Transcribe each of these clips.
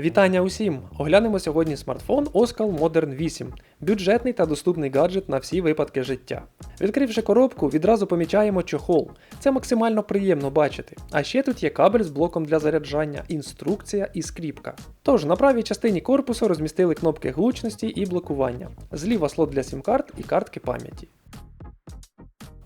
Вітання усім! Оглянемо сьогодні смартфон Oskal Modern 8, бюджетний та доступний гаджет на всі випадки життя. Відкривши коробку, відразу помічаємо чохол. Це максимально приємно бачити. А ще тут є кабель з блоком для заряджання, інструкція і скріпка. Тож на правій частині корпусу розмістили кнопки гучності і блокування. Зліва слот для сім-карт і картки пам'яті.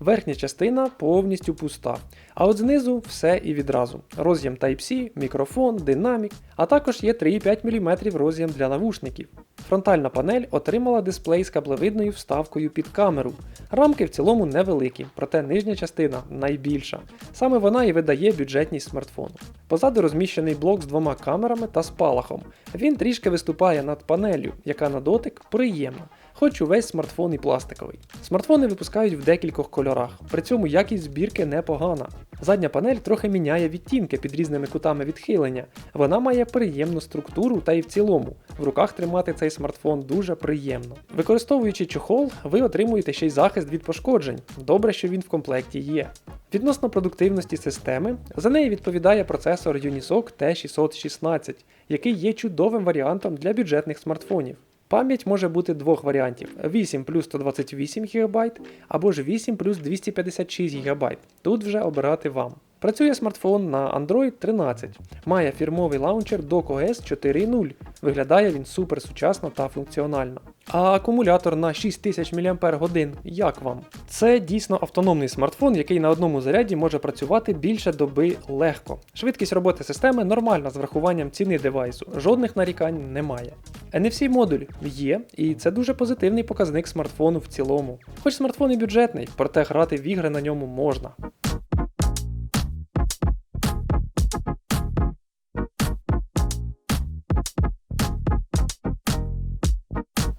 Верхня частина повністю пуста, а от знизу все і відразу. Роз'єм Type-C, мікрофон, динамік, а також є 3,5 мм роз'єм для навушників. Фронтальна панель отримала дисплей з каблевидною вставкою під камеру. Рамки в цілому невеликі, проте нижня частина найбільша. Саме вона і видає бюджетність смартфону. Позаду розміщений блок з двома камерами та спалахом. Він трішки виступає над панелью, яка на дотик приємна хоч увесь смартфон і пластиковий. Смартфони випускають в декількох кольорах, при цьому якість збірки непогана. Задня панель трохи міняє відтінки під різними кутами відхилення. Вона має приємну структуру та й в цілому. В руках тримати цей смартфон дуже приємно. Використовуючи чохол, ви отримуєте ще й захист від пошкоджень. Добре, що він в комплекті є. Відносно продуктивності системи, за неї відповідає процесор Unisoc T616, який є чудовим варіантом для бюджетних смартфонів. Пам'ять може бути двох варіантів: 8 плюс 128 ГБ або ж 8 плюс 256 ГБ. Тут вже обирати вам. Працює смартфон на Android 13, має фірмовий лаунчер DocOS 4.0. Виглядає він супер сучасно та функціонально. А акумулятор на 6000 мАч як вам? Це дійсно автономний смартфон, який на одному заряді може працювати більше доби легко. Швидкість роботи системи нормальна з врахуванням ціни девайсу, жодних нарікань немає. NFC модуль є, і це дуже позитивний показник смартфону в цілому. Хоч смартфон і бюджетний, проте грати в ігри на ньому можна.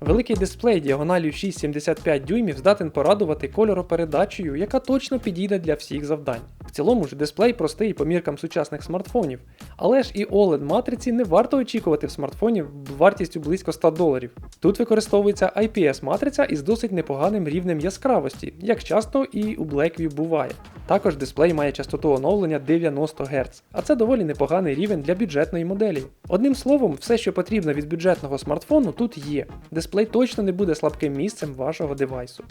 Великий дисплей діагональю 6,75 дюймів здатен порадувати кольоропередачею, яка точно підійде для всіх завдань. Цілому ж дисплей простий по міркам сучасних смартфонів, але ж і oled матриці не варто очікувати в смартфоні вартістю близько 100 доларів. Тут використовується IPS-матриця із досить непоганим рівнем яскравості, як часто і у Blackview буває. Також дисплей має частоту оновлення 90 Гц, а це доволі непоганий рівень для бюджетної моделі. Одним словом, все, що потрібно від бюджетного смартфону, тут є. Дисплей точно не буде слабким місцем вашого девайсу.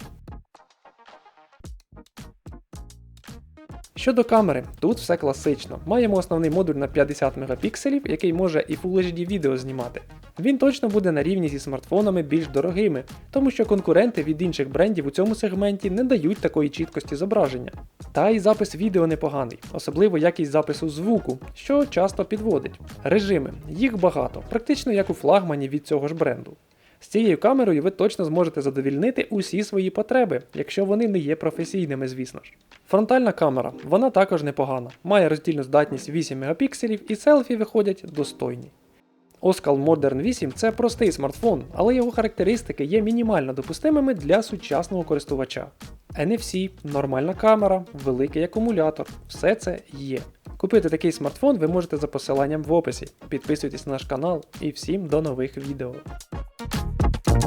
Щодо камери, тут все класично. Маємо основний модуль на 50 Мп, який може і Full HD відео знімати. Він точно буде на рівні зі смартфонами більш дорогими, тому що конкуренти від інших брендів у цьому сегменті не дають такої чіткості зображення. Та й запис відео непоганий, особливо якість запису звуку, що часто підводить. Режими, їх багато, практично як у флагмані від цього ж бренду. З цією камерою ви точно зможете задовільнити усі свої потреби, якщо вони не є професійними, звісно ж. Фронтальна камера, вона також непогана, має роздільну здатність 8 Мп і селфі виходять достойні. Oskal Modern 8 це простий смартфон, але його характеристики є мінімально допустимими для сучасного користувача. NFC, нормальна камера, великий акумулятор, все це є. Купити такий смартфон ви можете за посиланням в описі. Підписуйтесь на наш канал і всім до нових відео.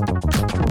Thank you.